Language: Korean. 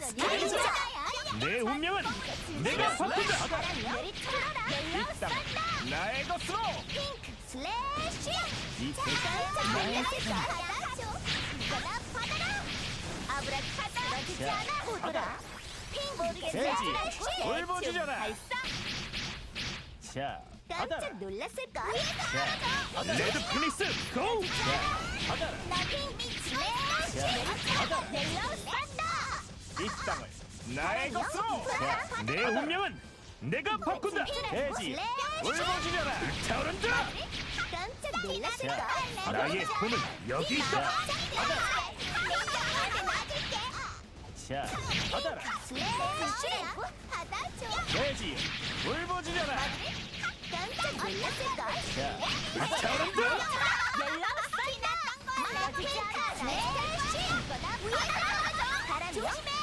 스크린자. 야내 운명은 내가 바꾼다 이 땅은 나의 것으로. 핑크 슬래시. 이 세상 나의 받아줘. 이거나 받아라. 아브라카다. 자, 않아. 오더라 핑크 모르겠어 돼지, 울부짖어라. 발사. 자 받아라. 깜짝 놀랐을까 자 레드 피니스 고! 자 받아라. 나 핑크 슬래시 받아라 이 땅을 나의 것으로. 자, 내 운명은 내가 바꾼다. 돼지 울부짖어라. 깜짝 자, 나의 손은 여기 있다. 자 받아라. 받아 줘 돼지 울부짖어라. 깜짝 놀랐을까 자 타오른다. 옐로우 사이나 핑크 슬래시 이거나 받아줘 바람이요 불